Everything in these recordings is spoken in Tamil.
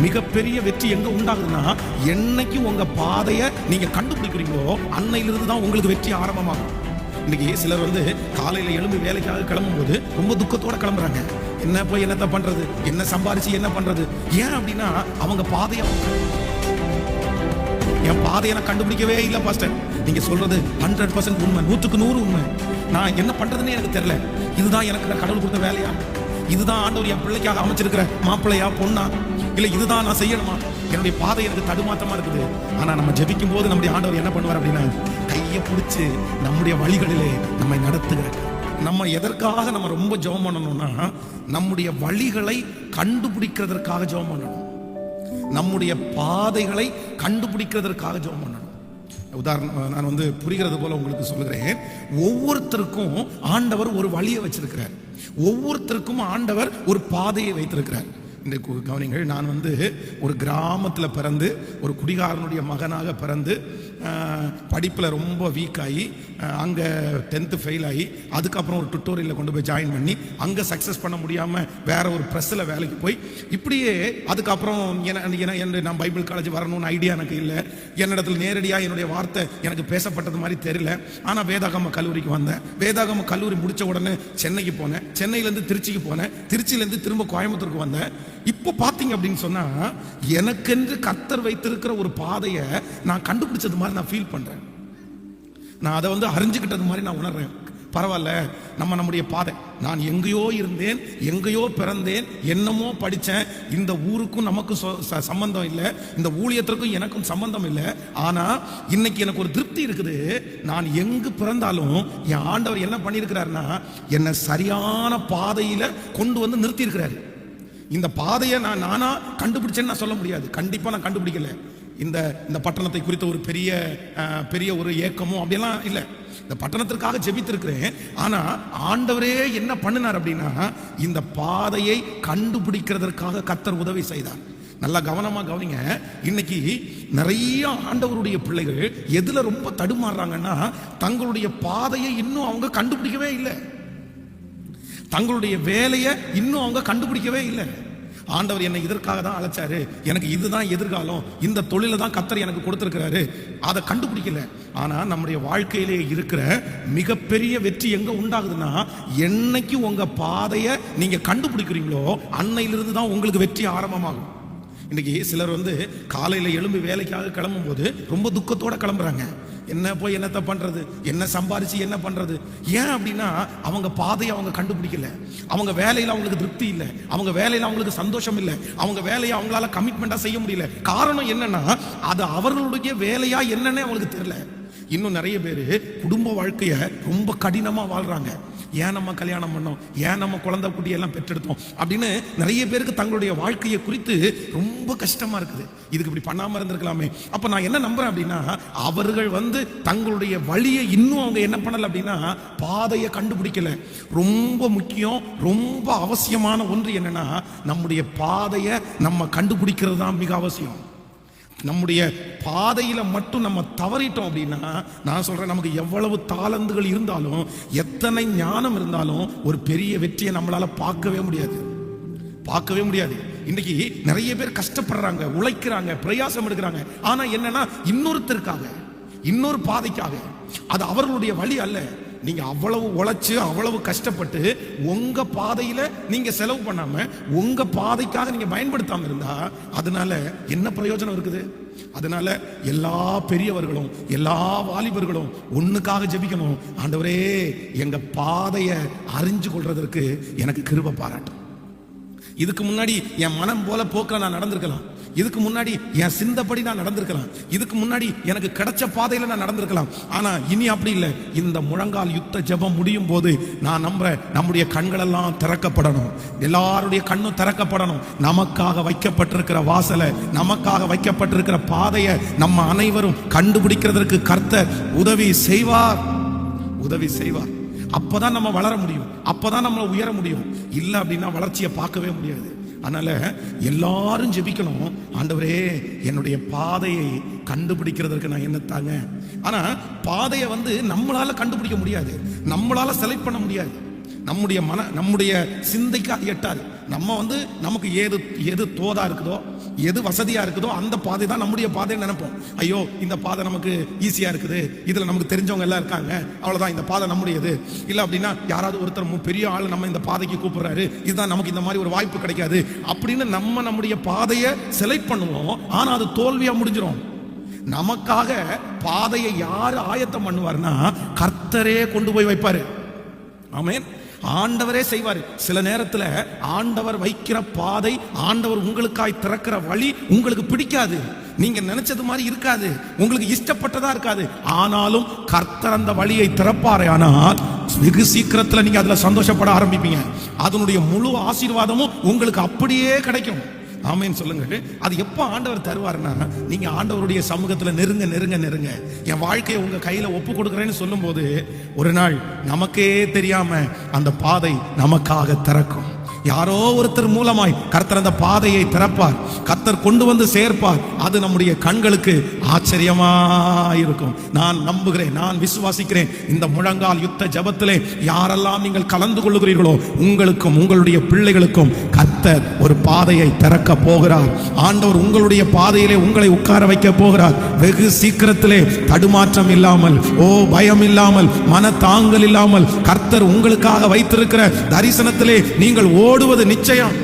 மிகப்பெரிய வெற்றி எங்க உண்டாகுதுன்னா என்னைக்கு உங்க பாதையை நீங்க கண்டுபிடிக்கிறீங்களோ அன்னையிலிருந்து தான் உங்களுக்கு வெற்றி ஆரம்பமாகும். இன்னைக்கு சிலர் வந்து காலையில எழும்பி வேலைக்காக கிளம்பும்போது ரொம்ப துக்கத்தோட கிளம்புறாங்க. என்ன போய் என்னத்த பண்றது? என்ன சம்பாரிச்சு என்ன பண்றது? ஏன் அப்படின்னா அவங்க பாதையை என் பாதையை நான் கண்டுபிடிக்கவே இல்லை பாஸ்டர் நீங்க சொல்றது ஹண்ட்ரட் பர்சன்ட் உண்மை நூற்றுக்கு நூறு உண்மை. நான் என்ன பண்றதுன்னு எனக்கு தெரியல. இதுதான் எனக்கு கடவுள் கொடுத்த வேலையா? இதுதான் ஆண்டவர் என் பிள்ளைக்காக அமைச்சிருக்கிற மாப்பிள்ளையா பொண்ணா? இல்ல இதுதான் நான் செய்யணுமா? என்னுடைய பாதை எனக்கு தடுமாற்றமா இருக்குது. ஆனா நம்ம ஜெபிக்கும் போது நம்முடைய ஆண்டவர் என்ன பண்ணுவார் அப்படின்னா கையை பிடிச்சு நம்முடைய வழிகளிலே நம்மை நடத்துகிறார். நம்ம எதற்காக நம்ம ரொம்ப ஜெபம் பண்ணணும்னா நம்முடைய வழிகளை கண்டுபிடிக்கிறதற்காக ஜெபம் பண்ணணும். நம்முடைய பாதைகளை கண்டுபிடிக்கிறதற்காக ஜெபம் பண்ணணும். உதாரணம் நான் வந்து புரிகிறது போல உங்களுக்கு சொல்லுகிறேன். ஒவ்வொருத்தருக்கும் ஆண்டவர் ஒரு வழியை வச்சிருக்கிறார். ஒவ்வொருத்தருக்கும் ஆண்டவர் ஒரு பாதையை வைத்திருக்கிறார். இந்த கு- கவனிங்கள் நான் வந்து ஒரு கிராமத்தில் பிறந்து ஒரு குடிகாரனுடைய மகனாக பிறந்து படிப்பில் ரொம்ப வீக் ஆகி அங்கே டென்த்து ஃபெயில் ஆகி அதுக்கப்புறம் ஒரு டுட்டோரியலில் கொண்டு போய் ஜாயின் பண்ணி அங்கே சக்ஸஸ் பண்ண முடியாமல் வேற ஒரு ப்ரெஸ்ஸில் வேலைக்கு போய் இப்படியே அதுக்கப்புறம் என்ன நான் பைபிள் காலேஜ் வரணும்னு ஐடியா எனக்கு இல்லை. என்னிடத்தில் நேரடியாக என்னுடைய வார்த்தை எனக்கு பேசப்பட்டது மாதிரி தெரியல. ஆனால் வேதாகம கல்லூரிக்கு வந்தேன். வேதாகம கல்லூரி முடித்த உடனே சென்னைக்கு போனேன். சென்னையிலேருந்து திருச்சிக்கு போனேன். திருச்சியிலேருந்து திரும்ப கோயம்புத்தூருக்கு வந்தேன். இப்போ பார்த்தீங்க அப்படின்னு சொன்னா எனக்கென்று கத்தர் வைத்திருக்கிற ஒரு பாதையை நான் கண்டுபிடிச்சது மாதிரி நான் ஃபீல் பண்றேன். நான் அதை வந்து அறிஞ்சுக்கிட்டது மாதிரி நான் உணர்றேன். பரவாயில்ல நம்ம நம்முடைய பாதை. நான் எங்கேயோ இருந்தேன் எங்கேயோ பிறந்தேன் என்னமோ படித்தேன் இந்த ஊருக்கும் நமக்கும் ச- சம்பந்தம் இல்லை. இந்த ஊழியத்திற்கும் எனக்கும் சம்பந்தம் இல்லை. ஆனால் இன்னைக்கு எனக்கு ஒரு திருப்தி இருக்குது. நான் எங்கு பிறந்தாலும் என் ஆண்டவர் என்ன பண்ணியிருக்கிறாருன்னா என்னை சரியான பாதையில் கொண்டு வந்து நிறுத்தியிருக்கிறாரு. இந்த பாதையை நான் நானா கண்டுபிடிச்சேன்னு நான் சொல்ல முடியாது. கண்டிப்பா நான் கண்டுபிடிக்கல. இந்த இந்த பட்டணத்தை குறித்த ஒரு பெரிய பெரிய ஒரு ஏக்கமோ அப்படிலாம் இல்லை. இந்த பட்டணத்திற்காக ஜெபித்திருக்கிறேன். ஆனா ஆண்டவரே என்ன பண்ணினார் அப்படின்னா இந்த பாதையை கண்டுபிடிக்கிறதற்காக கத்தர் உதவி செய்தார். நல்லா கவனமா கவனிங்க. இன்னைக்கு நிறைய ஆண்டவருடைய பிள்ளைகள் எதுல ரொம்ப தடுமாறுறாங்கன்னா தங்களுடைய பாதையை இன்னும் அவங்க கண்டுபிடிக்கவே இல்லை. தங்களுடைய வேலையை இன்னும் அவங்க கண்டுபிடிக்கவே இல்லை. ஆண்டவர் என்னை இதற்காக தான் அழைச்சாரு. எனக்கு இதுதான் எதிர்காலம். இந்த தொழிலை தான் கத்தர் எனக்கு கொடுத்துருக்கிறாரு. அதை கண்டுபிடிக்கல. ஆனா நம்முடைய வாழ்க்கையிலே இருக்கிற மிகப்பெரிய வெற்றி எங்க உண்டாகுதுன்னா என்னைக்கு உங்க பாதையை நீங்க கண்டுபிடிக்கிறீங்களோ அன்னையிலிருந்து தான் உங்களுக்கு வெற்றி ஆரம்பமாகும். இன்னைக்கு சிலர் வந்து காலையில எழும்பி வேலைக்காக கிளம்பும் போது ரொம்ப துக்கத்தோட கிளம்புறாங்க. என்ன போய் என்னத்த பண்றது? என்ன சம்பாரிச்சு என்ன பண்றது? ஏன் அப்படின்னா அவங்க பாதையை அவங்க கண்டுபிடிக்கல. அவங்க வேலையில அவங்களுக்கு திருப்தி இல்லை. அவங்க வேலையில அவங்களுக்கு சந்தோஷம் இல்லை. அவங்க வேலையை அவங்களால கமிட்மெண்டா செய்ய முடியல. காரணம் என்னன்னா அது அவர்களுடைய வேலையா என்னன்னே அவங்களுக்கு தெரியல. இன்னும் நிறைய பேர் குடும்ப வாழ்க்கைய ரொம்ப கடினமா வாழ்றாங்க. ஏன் நம்ம கல்யாணம் பண்ணோம்? ஏன் நம்ம குழந்தை குட்டியெல்லாம் பெற்றெடுத்தோம்? அப்படின்னு நிறைய பேருக்கு தங்களுடைய வாழ்க்கையை குறித்து ரொம்ப கஷ்டமா இருக்குது. இதுக்கு இப்படி பண்ணாம இருந்திருக்கலாமே. அப்ப நான் என்ன நம்புறேன் அப்படின்னா அவர்கள் வந்து தங்களுடைய வழியை இன்னும் அவங்க என்ன பண்ணல அப்படின்னா பாதையை கண்டுபிடிக்கல. ரொம்ப முக்கியம் ரொம்ப அவசியமான ஒன்று என்னன்னா நம்முடைய பாதையை நம்ம கண்டுபிடிக்கிறது தான் மிக அவசியம். நம்முடைய பாதையில மட்டும் நம்ம தவறிட்டோம் அப்படின்னா நான் சொல்றேன் நமக்கு எவ்வளவு தாளந்துகள் இருந்தாலும் எத்தனை ஞானம் இருந்தாலும் ஒரு பெரிய வெற்றியை நம்மளால பார்க்கவே முடியாது. பார்க்கவே முடியாது. இன்னைக்கு நிறைய பேர் கஷ்டப்படுறாங்க உழைக்கிறாங்க பிரயாசம் எடுக்கிறாங்க. ஆனா என்னன்னா இன்னொருத்தருக்காக இன்னொரு பாதைக்காக. அது அவர்களுடைய வழி அல்ல. நீங்க அவ்வளவு உழைச்சு அவ்வளவு கஷ்டப்பட்டு உங்க பாதையில நீங்க செலவு பண்ணாம உங்க பாதைக்காக நீங்க பயன்படுத்தாம இருந்தா அதனால என்ன பிரயோஜனம் இருக்குது? அதனால எல்லா பெரியவர்களும் எல்லா வாலிபர்களும் ஒண்ணுக்காக ஜெபிக்கணும். ஆண்டவரே எங்க பாதையை அறிஞ்சு கொள்றதற்கு எனக்கு கிருப பாராட்டும் இதுக்கு முன்னாடி என் மனம் போல போக்கில் நான் நடந்திருக்கலாம். இதுக்கு முன்னாடி என் சிந்தப்படி நான் நடந்திருக்கலாம். இதுக்கு முன்னாடி எனக்கு கிடைச்ச பாதையில நான் நடந்திருக்கலாம். ஆனா இனி அப்படி இல்லை. இந்த முழங்கால் யுத்த ஜெபம் முடியும் போது நான் நம்புறேன் நம்முடைய கண்களெல்லாம் திறக்கப்படணும். எல்லாருடைய கண்ணும் திறக்கப்படணும். நமக்காக வைக்கப்பட்டிருக்கிற வாசலை நமக்காக வைக்கப்பட்டிருக்கிற பாதையை நம்ம அனைவரும் கண்டுபிடிக்கிறதற்கு கர்த்தர் உதவி செய்வார். உதவி செய்வார். அப்பதான் நம்ம வளர முடியும். அப்பதான் நம்ம உயர முடியும். இல்லை அப்படின்னா வளர்ச்சியை பார்க்கவே முடியாது. அதனால எல்லாரும் ஜெபிக்கணும். ஆண்டவரே என்னுடைய பாதையை கண்டுபிடிக்கிறதற்கு நான் என்ன தாங்க? ஆனா பாதையை வந்து நம்மளால கண்டுபிடிக்க முடியாது. நம்மளால செலக்ட் பண்ண முடியாது. நம்முடைய மன நம்முடைய சிந்தைக்கு அது எட்டாது. நம்ம வந்து நமக்கு ஏது எது தோதா இருக்குதோ எது வசதியா இருக்குதோ அந்த பாதை தான் நம்முடைய பாதைன்னு நினைப்போம். ஐயோ இந்த பாதை நமக்கு ஈஸியா இருக்குது. இதுல நமக்கு தெரிஞ்சவங்க எல்லாம் இருக்காங்க. அவ்வளவுதான் இந்த பாதை நம்முடையது. இல்ல அப்படின்னா யாராவது ஒருத்தர் மு- பெரிய ஆள் நம்ம இந்த பாதைக்கு கூப்பிடுறாரு. இதுதான் நமக்கு இந்த மாதிரி ஒரு வாய்ப்பு கிடைக்காது. அப்படின்னு நம்ம நம்முடைய பாதையை செலக்ட் பண்ணுவோம். ஆனா அது தோல்வியா முடிஞ்சிடும் நமக்காக பாதையை யார் ஆயத்தம் பண்ணுவார்னா கர்த்தரே கொண்டு போய் வைப்பாரு. ஆமேன். ஆண்டவரே செய்வார். சில நேரத்தில் ஆண்டவர் வைக்கிற பாதை ஆண்டவர் உங்களுக்காய் திறக்கிற வழி உங்களுக்கு பிடிக்காது. நீங்க நினைச்சது மாதிரி இருக்காது. உங்களுக்கு இஷ்டப்பட்டதா இருக்காது. ஆனாலும் கர்த்தர் அந்த வழியை திறப்பாரே. ஆனால் வெகு சீக்கிரத்தில் நீங்க அதுல சந்தோஷப்பட ஆரம்பிப்பீங்க. அதனுடைய முழு ஆசீர்வாதமும் உங்களுக்கு அப்படியே கிடைக்கும். ஆமைன்னு சொல்லுங்க அது எப்போ ஆண்டவர் தருவார்னா நீங்க ஆண்டவருடைய சமூகத்துல நெருங்க நெருங்க நெருங்க. என் வாழ்க்கையை உங்க கையில ஒப்பு கொடுக்குறேன்னு சொல்லும்போது ஒரு நாள் நமக்கே தெரியாம அந்த பாதை நமக்காக திறக்கும். யாரோ ஒருத்தர் மூலமாய் கர்த்தர் அந்த பாதையை திறப்பார். கர்த்தர் கொண்டு வந்து சேர்ப்பார். அது நம்முடைய கண்களுக்கு ஆச்சரியமா இருக்கும். நான் நம்புகிறேன் நான் விசுவாசிக்கிறேன். இந்த முழங்கால் யுத்த ஜபத்திலே யாரெல்லாம் நீங்கள் கலந்து கொள்ளுகிறீர்களோ உங்களுக்கும் உங்களுடைய பிள்ளைகளுக்கும் கர்த்தர் ஒரு பாதையை திறக்க போகிறார். ஆண்டவர் உங்களுடைய பாதையிலே உங்களை உட்கார வைக்க போகிறார். வெகு சீக்கிரத்திலே தடுமாற்றம் இல்லாமல் ஓ பயம் இல்லாமல் மன தாங்கல் இல்லாமல் கர்த்தர் உங்களுக்காக வைத்திருக்கிற தரிசனத்திலே நீங்கள் ஓடுவது நிச்சயம்.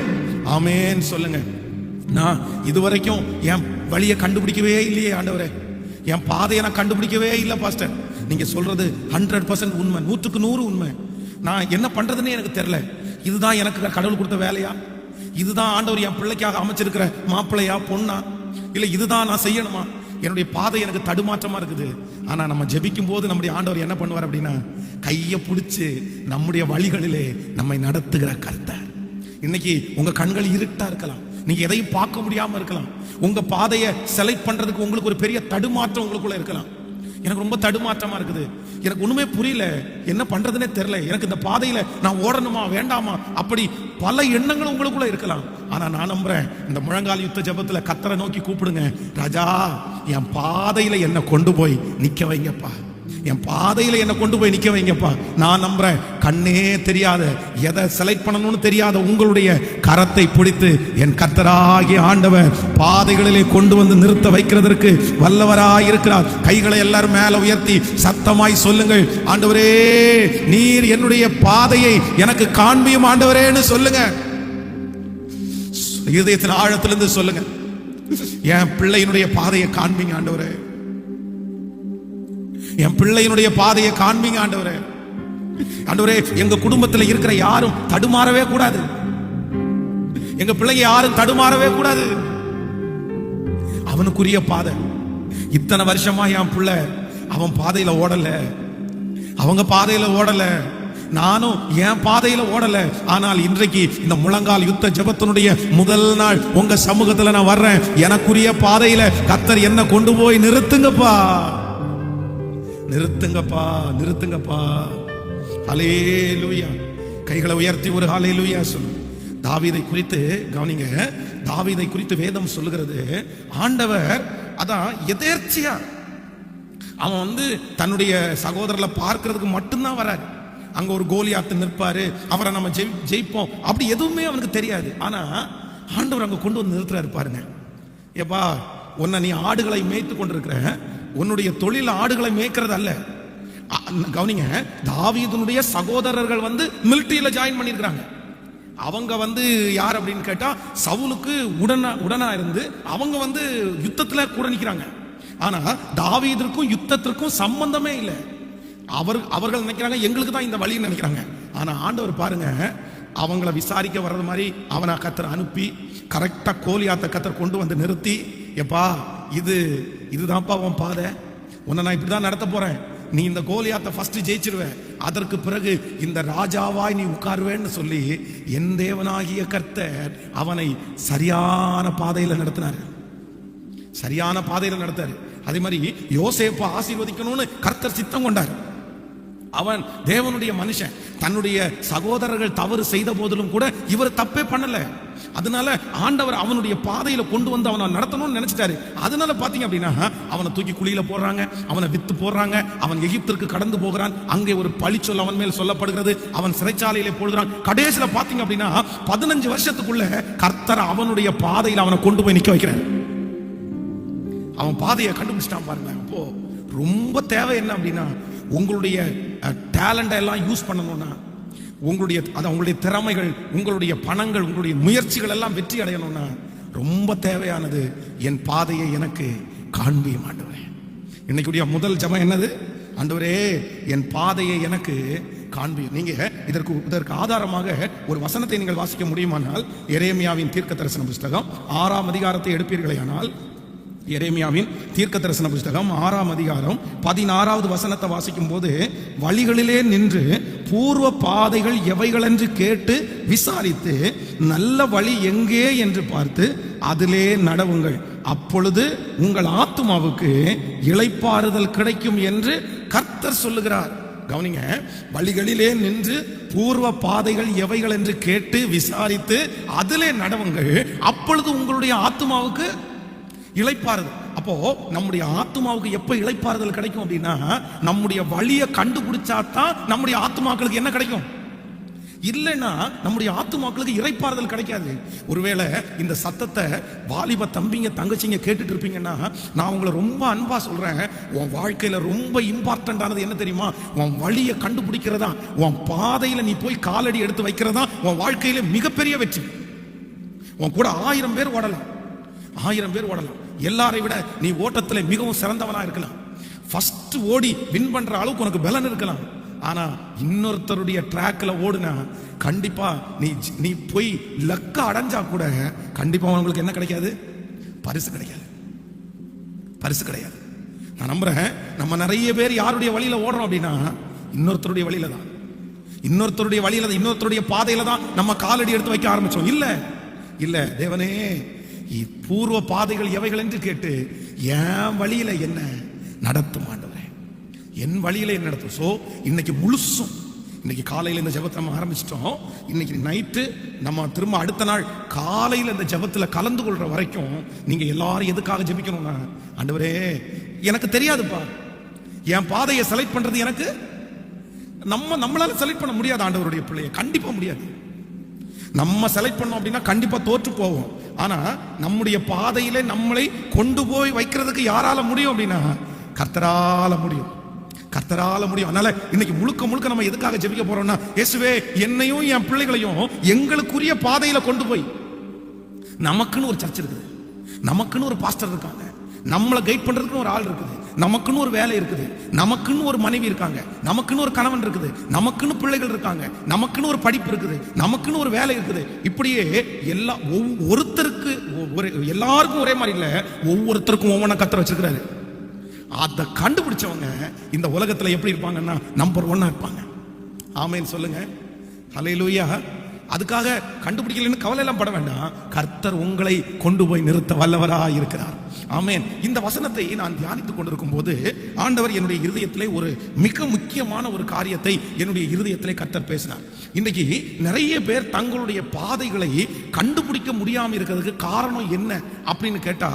ஆமேன்னு சொல்லுங்க. நான் இதுவரைக்கும் என் வழியை கண்டுபிடிக்கவே இல்லையே ஆண்டவரே. என் பாதையை நான் கண்டுபிடிக்கவே இல்லை பாஸ்டர். நீங்க சொல்றது ஹண்ட்ரட் பர்சன்ட் உண்மை நூற்றுக்கு நூறு உண்மை. நான் என்ன பண்றதுன்னு எனக்கு தெரியல. இதுதான் எனக்கு கடவுள் கொடுத்த வேலையா? இதுதான் ஆண்டவர் என் பிள்ளைக்காக அமைச்சிருக்கிற மாப்பிள்ளையா பொண்ணா? இல்ல இதுதான் நான் செய்யணுமா? என்னுடைய பாதை எனக்கு தடுமாற்றமா இருக்குது. ஆனா நம்ம ஜெபிக்கும் போது நம்முடைய ஆண்டவர் என்ன பண்ணுவார் அப்படின்னா கையை பிடிச்சு நம்முடைய வழிகளிலே நம்மை நடத்துகிற கர்த்தர். இன்னைக்கு உங்க கண்கள் இருட்டா இருக்கலாம். நீங்க எதையும் பார்க்க முடியாம இருக்கலாம். உங்க பாதையை செலக்ட் பண்றதுக்கு உங்களுக்கு ஒரு பெரிய தடுமாற்றம் உங்களுக்குள்ள இருக்கலாம். எனக்கு ரொம்ப தடுமாற்றமா இருக்குது. எனக்கு ஒண்ணுமே புரியல. என்ன பண்றதுனே தெரியல. எனக்கு இந்த பாதையில நான் ஓடணுமா வேண்டாமா? அப்படி பல எண்ணங்கள் உங்களுக்குள்ள இருக்கலாம். ஆனா நான் நம்புறேன் இந்த முழங்கால் யுத்த ஜபத்துல கத்தரை நோக்கி கூப்பிடுங்க. ராஜா என் பாதையில என்ன கொண்டு போய் நிக்க வைங்கப்பா. என் பாதையில என்னை கொண்டு போய் நிக்க வைங்கப்பா. நான் நம்புறேன் கண்ணே தெரியாத எதை செலக்ட் பண்ணணும்னு தெரியாத உங்களுடைய கரத்தை பிடித்து என் கத்தராகிய ஆண்டவர் பாதைகளிலே கொண்டு வந்து நிறுத்த வைக்கிறதற்கு வல்லவராய் இருக்கிறார். கைகளை எல்லாரும் மேல உயர்த்தி சத்தமாய் சொல்லுங்கள். ஆண்டவரே நீர் என்னுடைய பாதையை எனக்கு காண்பியும் ஆண்டவரேன்னு சொல்லுங்க. இதயத்தின் ஆழத்திலிருந்து சொல்லுங்க. என் பிள்ளையினுடைய பாதையை காண்பீங்க ஆண்டவரே. என் பிள்ளையினுடைய பாதையை காண்பீங்க ஆண்டவரே. ஆண்டவரே எங்க குடும்பத்துல இருக்கிற யாரும் தடுமாறவே கூடாது. எங்க பிள்ளைங்க யாரும் தடுமாறவே கூடாது. அவனுக்குரிய பாதை. இத்தனை வருஷமா என் பிள்ளை அவன் பாதையில ஓடல. அவங்க பாதையில ஓடல. நானும் என் பாதையில ஓடல. ஆனால் இன்றைக்கு இந்த முழங்கால் யுத்த ஜெபத்தினுடைய முதல் நாள். உங்க சமூகத்துல நான் வர்றேன். எனக்குரிய பாதையில கத்தர் என்ன கொண்டு போய் நிறுத்துங்கப்பா. நிறுத்துங்கப்பா நிறுத்துங்கப்பா. ஹலே லூயா கைகளை உயர்த்தி ஒரு ஹalleluya சொல்லு. தாவீதை குறித்து கவனிங்க. தாவீதை குறித்து வேதம் சொல்லுகிறது. ஆண்டவர் அதான் எதேர்ச்சியா. அவன் வந்து தன்னுடைய சகோதரர்களை பார்க்கறதுக்கு மட்டும்தான் வராரு. அங்க ஒரு கோலியாத்து நிற்பாரு. அவரை நம்ம ஜெய் ஜெயிப்போம். அப்படி எதுவுமே அவனுக்கு தெரியாது. ஆனா ஆண்டவர் அங்க கொண்டு வந்து நிறுத்துறாரு பாருங்க. ஏப்பா உன்னை நீ ஆடுகளை மேய்த்து கொண்டிருக்கிற. உன்னுடைய தொழில் ஆடுகளை மேய்க்கிறது அல்ல. கவனிங்க தாவீதுனுடைய சகோதரர்கள் வந்து மிலிட்டரியில ஜாயின் பண்ணியிருக்கிறாங்க. அவங்க வந்து யார் அப்படின்னு கேட்டா சவுலுக்கு உடனா உடனா இருந்து அவங்க வந்து யுத்தத்துல கூட நிற்கிறாங்க ஆனா தாவீதிற்கும் யுத்தத்திற்கும் சம்பந்தமே இல்லை. அவர் அவர்கள் நினைக்கிறாங்க எங்களுக்கு தான் இந்த வழின்னு நினைக்கிறாங்க. ஆனா ஆண்டவர் பாருங்க அவங்கள விசாரிக்க வர்றது மாதிரி அவனை கத்தர் அனுப்பி கரெக்டா கோலியாத்த கத்தர் கொண்டு வந்து நிறுத்தி எப்பா இது இதுதான்ப்பா உன் பாதை. உன்னை நான் இப்படி தான் நடத்த போறேன். நீ இந்த கோலியாத்தை ஃபர்ஸ்ட் ஜெயிச்சிருவேன் அதற்கு பிறகு இந்த ராஜாவாய் நீ உட்காருவேன்னு சொல்லி என் தேவனாகிய கர்த்தர் அவனை சரியான பாதையில் நடத்தினார். சரியான பாதையில் நடத்தாரு. அதே மாதிரி யோசேப்பை ஆசீர்வதிக்கணும்னு கர்த்தர் சித்தம் கொண்டார். அவன் தேவனுடைய மனுஷன். தன்னுடைய சகோதரர்கள் தவறு செய்த போதிலும் கூட இவர் தப்பே பண்ணலை. அதனால ஆண்டவர் அவனுடைய பாதையில கொண்டு வந்து அவனை நடத்தணும்னு நினைச்சிட்டாரு. அதனால பாத்தீங்க அப்படின்னா அவனை தூக்கி குழியில போடுறாங்க அவனை வித்து போடுறாங்க அவன் எகிப்திற்கு கடந்து போகிறான் அங்கே ஒரு பழிச்சொல் அவன் மேல் சொல்லப்படுகிறது அவன் சிறைச்சாலையிலே போடுகிறான். கடைசியில பாத்தீங்க அப்படின்னா பதினஞ்சு வருஷத்துக்குள்ள கர்த்தர் அவனுடைய பாதையில அவனை கொண்டு போய் நிக்க வைக்கிறார். அவன் பாதையை கண்டுபிடிச்சிட்டான் பாருங்க. அப்போ ரொம்ப தேவை என்ன அப்படின்னா உங்களுடைய டேலண்டை எல்லாம் யூஸ் பண்ணணும்னா உங்களுடைய அது உங்களுடைய திறமைகள் உங்களுடைய பணங்கள் உங்களுடைய முயற்சிகள் எல்லாம் வெற்றி அடையணும்னா ரொம்ப தேவையானது. என் பாதையை எனக்கு காண்பிய ஆண்டவரே இன்னைக்குடைய முதல் ஜபம் என்னது? அந்தவரே என் பாதையை எனக்கு காண்பியும் நீங்க இதற்கு இதற்கு ஆதாரமாக ஒரு வசனத்தை நீங்கள் வாசிக்க முடியுமானால் எரேமியாவின் தீர்க்க தரிசன புஸ்தகம் ஆறாம் அதிகாரத்தை எடுப்பீர்களேயானால் எரேமியாவின் தீர்க்க தரிசன புஸ்தகம் ஆறாம் அதிகாரம் பதினாறாவது வசனத்தை வாசிக்கும் போது வழிகளிலே நின்று பூர்வ பாதைகள் எவைகளென்று கேட்டு விசாரித்து நல்ல வழி எங்கே? என்று பார்த்து அதிலே நடவுங்கள். அப்பொழுது உங்கள் ஆத்துமாவுக்கு இளைப்பாறுதல் கிடைக்கும் என்று கர்த்தர் சொல்லுகிறார். கவனிங்க வழிகளிலே நின்று பூர்வ பாதைகள் எவைகள் என்று கேட்டு விசாரித்து அதிலே நடவுங்கள். அப்பொழுது உங்களுடைய ஆத்துமாவுக்கு இழைப்பாறுதல் அப்போ நம்முடைய ஆத்மாவுக்கு எப்ப இழைப்பாறுதல் கிடைக்கும் அப்படின்னா நம்முடைய வழியை கண்டுபிடிச்சா தான் நம்முடைய ஆத்மாக்களுக்கு என்ன கிடைக்கும்? இல்லைன்னா நம்முடைய ஆத்துமாக்களுக்கு இறைப்பாறுதல் கிடைக்காது. ஒருவேளை இந்த சத்தத்தை வாலிப தம்பிங்க தங்கச்சிங்க கேட்டுட்டு இருப்பீங்கன்னா நான் உங்களை ரொம்ப அன்பா சொல்றேன். உன் வாழ்க்கையில ரொம்ப இம்பார்ட்டன்டானது என்ன தெரியுமா? உன் வழியை கண்டுபிடிக்கிறதா? உன் பாதையில நீ போய் காலடி எடுத்து வைக்கிறதா? உன் வாழ்க்கையில மிகப்பெரிய வெற்றி. உன் கூட ஆயிரம் பேர் ஓடலாம். ஆயிரம் பேர் ஓடலாம். எல்லாரை விட நீ ஓட்டத்தில் மிகவும் சிறந்தவனாக இருக்கலாம். ஃபர்ஸ்ட் ஓடி வின் பண்ற அளவுக்கு உனக்கு பலன் இருக்கலாம். ஆனா இன்னொருத்தருடைய ட்ராக்ல ஓடுனா கண்டிப்பா நீ நீ போய் லக்க அடைஞ்சா கூட கண்டிப்பா அவங்களுக்கு என்ன கிடைக்காது? பரிசு கிடைக்காது. பரிசு கிடையாது. நான் நம்புறேன் நம்ம நிறைய பேர் யாருடைய வழியில ஓடுறோம் அப்படின்னா இன்னொருத்தருடைய வழியில தான். இன்னொருத்தருடைய வழியில தான் இன்னொருத்தருடைய பாதையில தான் நம்ம காலடி எடுத்து வைக்க ஆரம்பிச்சோம். இல்ல இல்ல தேவனே பூர்வ பாதைகள் எவைகள் என்று கேட்டு என் வழியில என்ன நடத்தும் ஆண்டவரே. என் வழியில என்ன நடத்தும். சோ இன்னைக்கு முழுசும் இன்னைக்கு காலையில இந்த ஜபத்தை நம்ம ஆரம்பிச்சிட்டோம். இன்னைக்கு நைட்டு நம்ம திரும்ப அடுத்த நாள் காலையில இந்த ஜெபத்துல கலந்து கொள்ற வரைக்கும் நீங்க எல்லாரும் எதுக்காக ஜபிக்கணும்னா ஆண்டவரே எனக்கு தெரியாதுப்பா. என் பாதையை செலக்ட் பண்றது எனக்கு நம்ம நம்மளால செலக்ட் பண்ண முடியாது ஆண்டவருடைய பிள்ளையை. கண்டிப்பா முடியாது. நம்ம செலக்ட் பண்ணோம் அப்படின்னா கண்டிப்பா தோற்று போவோம். ஆனா நம்முடைய பாதையில நம்மளை கொண்டு போய் வைக்கிறதுக்கு யாரால முடியும் அப்படின்னா கர்த்தரால முடியும். கர்த்தரால முடியும். அதனால இன்னைக்கு முழுக்க முழுக்க நம்ம எதுக்காக ஜெபிக்க போறோம்னா இயேசுவே என்னையும் என் பிள்ளைகளையும் எங்களுக்குரிய பாதையில கொண்டு போய் நமக்குன்னு ஒரு சர்ச் இருக்குது. நமக்குன்னு ஒரு பாஸ்டர் இருக்காங்க. நம்மளை கைட் பண்றதுக்குன்னு ஒரு ஆள் இருக்குது. நமக்குன்னு ஒரு வேலை இருக்குது. நமக்குன்னு ஒரு மனைவி இருக்காங்க. நமக்குன்னு ஒரு கணவன் இருக்குது. நமக்குன்னு பிள்ளைகள் இருக்காங்க. நமக்குன்னு ஒரு படிப்பு இருக்குது. நமக்குன்னு ஒரு வேலை இருக்குது. இப்படியே எல்லா ஒருத்தருக்கு ஒ- ஒரு எல்லாருக்கும் ஒரே மாதிரி இல்லை. ஒவ்வொருத்தருக்கும் ஒவ்வொன்றா கத்திர வச்சிருக்கிறாரு. அதை கண்டுபிடிச்சவங்க இந்த உலகத்தில் எப்படி இருப்பாங்கன்னா நம்பர் ஒன்னா இருப்பாங்க. ஆமேன்னு சொல்லுங்க. ஹலையிலூயா அதுக்காக கண்டுபிடிக்கலன்னு கவலை எல்லாம் பட வேண்டாம். கர்த்தர் உங்களை கொண்டு போய் நிறுத்த வல்லவராக இருக்கிறார் ஆமேன். இந்த வசனத்தை நான் தியானித்துக் கொண்டிருக்கும் போது ஆண்டவர் என்னுடைய இருதயத்திலே ஒரு மிக முக்கியமான ஒரு காரியத்தை என்னுடைய இருதயத்திலே கத்தர் பேசினார். இன்னைக்கு நிறைய பேர் தங்களுடைய பாதைகளை கண்டுபிடிக்க முடியாம இருக்கிறதுக்கு காரணம் என்ன அப்படின்னு கேட்டா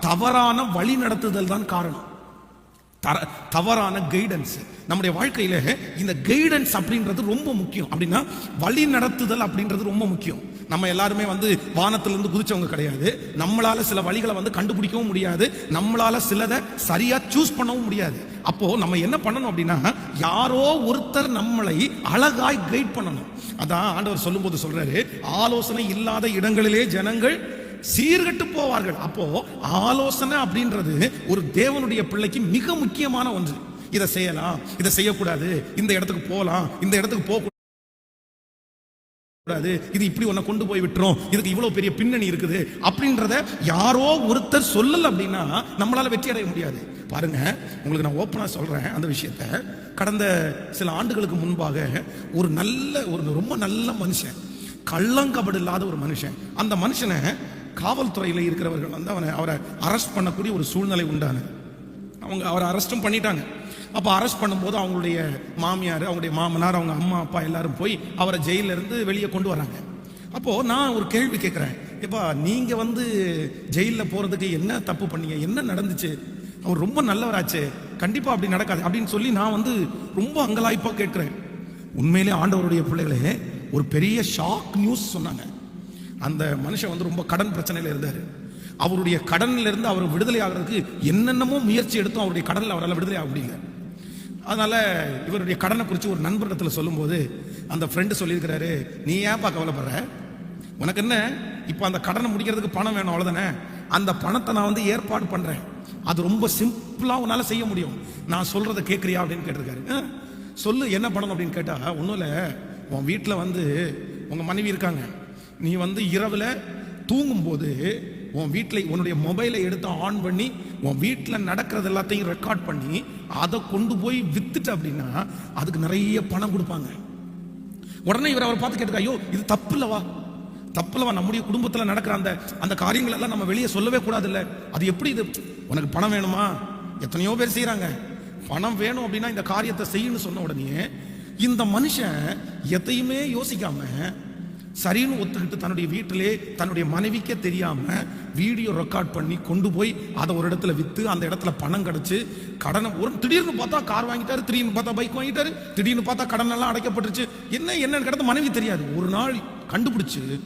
தவறான வழி நடத்துதல் தான் காரணம். தர தவறான கைடன்ஸ் நம்முடைய வாழ்க்கையில இந்த கைடன்ஸ் அப்படின்றது ரொம்ப முக்கியம். அப்படின்னா வழி நடத்துதல் அப்படின்றது ரொம்ப முக்கியம். நம்ம எல்லாருமே வந்து வானத்திலிருந்து குதிச்சவங்க கிடையாது. நம்மளால சில வழிகளை வந்து கண்டுபிடிக்கவும் முடியாது. நம்மளால சிலதை சரியா சூஸ் பண்ணவும் முடியாது. அப்போ நம்ம என்ன பண்ணணும் அப்படின்னா யாரோ ஒருத்தர் நம்மளை அழகாய் கைட் பண்ணணும். அதான் ஆண்டவர் சொல்லும்போது சொல்றாரு ஆலோசனை இல்லாத இடங்களிலே ஜனங்கள் சீர்கெட்டு போவார்கள். அப்போ ஆலோசனை அப்படின்றது ஒரு தேவனுடைய பிள்ளைக்கு மிக முக்கியமான ஒன்று. இதை செய்யலாம் இதை செய்யக்கூடாது இந்த இடத்துக்கு போகலாம் இந்த இடத்துக்கு போக கூடாது. இது இப்படி உன்னை கொண்டு போய் விட்டுரும். இதுக்கு இவ்வளவு பெரிய பின்னணி இருக்குது. அப்படின்றத யாரோ ஒருத்தர் சொல்லல அப்படின்னா நம்மளால வெற்றி அடைய முடியாது. பாருங்க உங்களுக்கு நான் ஓப்பனா சொல்றேன் அந்த விஷயத்த. கடந்த சில ஆண்டுகளுக்கு முன்பாக ஒரு நல்ல ஒரு ரொம்ப நல்ல மனுஷன் கள்ளங்கபடு இல்லாத ஒரு மனுஷன் அந்த மனுஷனை காவல்துறையில் இருக்கிறவர்கள் வந்து அவனை அவரை அரெஸ்ட் பண்ணக்கூடிய ஒரு சூழ்நிலை உண்டானது. அவங்க அவரை அரெஸ்டும் பண்ணிட்டாங்க. அப்போ அரெஸ்ட் பண்ணும்போது அவங்களுடைய மாமியார் அவங்களுடைய மாமனார் அவங்க அம்மா அப்பா எல்லாரும் போய் அவரை ஜெயிலிருந்து வெளியே கொண்டு வராங்க. அப்போது நான் ஒரு கேள்வி கேட்குறேன் எப்பா நீங்கள் வந்து ஜெயிலில் போகிறதுக்கு என்ன தப்பு பண்ணீங்க? என்ன நடந்துச்சு? அவர் ரொம்ப நல்லவராச்சு. கண்டிப்பாக அப்படி நடக்காது. அப்படின்னு சொல்லி நான் வந்து ரொம்ப அங்கலாய்ப்பாக கேட்குறேன் உண்மையிலே ஆண்டவருடைய பிள்ளைகளே ஒரு பெரிய ஷாக் நியூஸ் சொன்னாங்க. அந்த மனுஷன் வந்து ரொம்ப கடன் பிரச்சனையில் இருந்தார். அவருடைய கடனில் இருந்து அவர் விடுதலை ஆகிறதுக்கு என்னென்னமோ முயற்சி எடுத்தும் அவருடைய கடனில் அவரால் விடுதலை ஆக முடியல. அதனால் இவருடைய கடனை குறித்து ஒரு நண்பரிடத்துல சொல்லும்போது அந்த ஃப்ரெண்டு சொல்லியிருக்கிறாரு நீ ஏன்ப்பா கவலைப்படுற? உனக்கு என்ன? இப்போ அந்த கடனை முடிக்கிறதுக்கு பணம் வேணும் அவ்வளோதானே அந்த பணத்தை நான் வந்து ஏற்பாடு பண்ணுறேன் அது ரொம்ப சிம்பிளாக உன்னால் செய்ய முடியும். நான் சொல்கிறத கேட்குறியா? அப்படின்னு கேட்டிருக்காரு. சொல்லு என்ன பண்ணணும் அப்படின்னு கேட்டால் ஒன்றும் இல்லை. உன் வீட்டில் வந்து உங்கள் மனைவி இருக்காங்க. நீ வந்து இரவில் தூங்கும்போது உன் வீட்டில் உன்னுடைய மொபைலை எடுத்து ஆன் பண்ணி உன் வீட்டில் நடக்கிறது எல்லாத்தையும் ரெக்கார்ட் பண்ணி அதை கொண்டு போய் வித்துட்ட அப்படின்னா அதுக்கு நிறைய பணம் கொடுப்பாங்க. உடனே இவர் அவர் பார்த்து கேட்டுக்கா ஐயோ இது தப்பு இல்லவா தப்பு இல்லவா நம்முடைய குடும்பத்தில் நடக்கிற அந்த அந்த காரியங்கள் எல்லாம் நம்ம வெளியே சொல்லவே கூடாது இல்லை அது எப்படி இது? உனக்கு பணம் வேணுமா? எத்தனையோ பேர் செய்கிறாங்க பணம் வேணும் அப்படின்னா இந்த காரியத்தை செய்யணும்னு சொன்ன உடனே இந்த மனுஷன் எதையுமே யோசிக்காம சரின்னு ஒத்துக்கிட்டு தன்னுடைய வீட்டிலே தன்னுடைய மனைவிக்கே தெரியாம வீடியோ ரெக்கார்ட் பண்ணி கொண்டு போய் அதை ஒரு இடத்துல வித்து அந்த இடத்துல பணம் கிடைச்சு கடனை ஒரு திடீர்னு பார்த்தா கார் வாங்கிட்டாரு திடீர்னு பார்த்தா பைக் வாங்கிட்டாரு திடீர்னு பார்த்தா கடன் எல்லாம் அடைக்கப்பட்டுருச்சு. என்ன என்னன்னு கிடந்த மனைவி தெரியாது. ஒரு நாள் கண்டுபிடிச்சு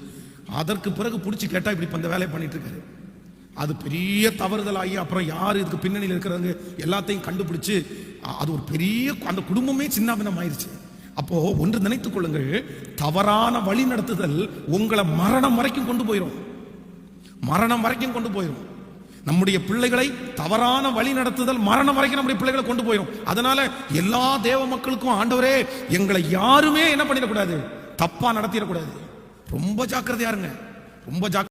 அதற்கு பிறகு பிடிச்சி கேட்டா இப்படி இந்த வேலையை பண்ணிட்டு இருக்காரு அது பெரிய தவறுதலாகி அப்புறம் யார் இதுக்கு பின்னணியில் இருக்கிறவங்க எல்லாத்தையும் கண்டுபிடிச்சு அது ஒரு பெரிய அந்த குடும்பமே சின்னாபின்னம் ஆயிடுச்சு அப்போ ஒன்று நினைத்துக் கொள்ளுங்கள் தவறான வழி நடத்துதல் உங்களை மரணம் வரைக்கும் கொண்டு போயிடும் மரணம் வரைக்கும் கொண்டு போயிடும் நம்முடைய பிள்ளைகளை தவறான வழி நடத்துதல் மரணம் வரைக்கும் நம்முடைய பிள்ளைகளை கொண்டு போயிடும் அதனால எல்லா தேவ மக்களுக்கும் ஆண்டவரே எங்களை யாருமே என்ன பண்ணிடக்கூடாது? தப்பா நடத்திடக்கூடாது. ரொம்ப ஜாக்கிரதையா இருங்க. ரொம்ப ஜாக்கிரதை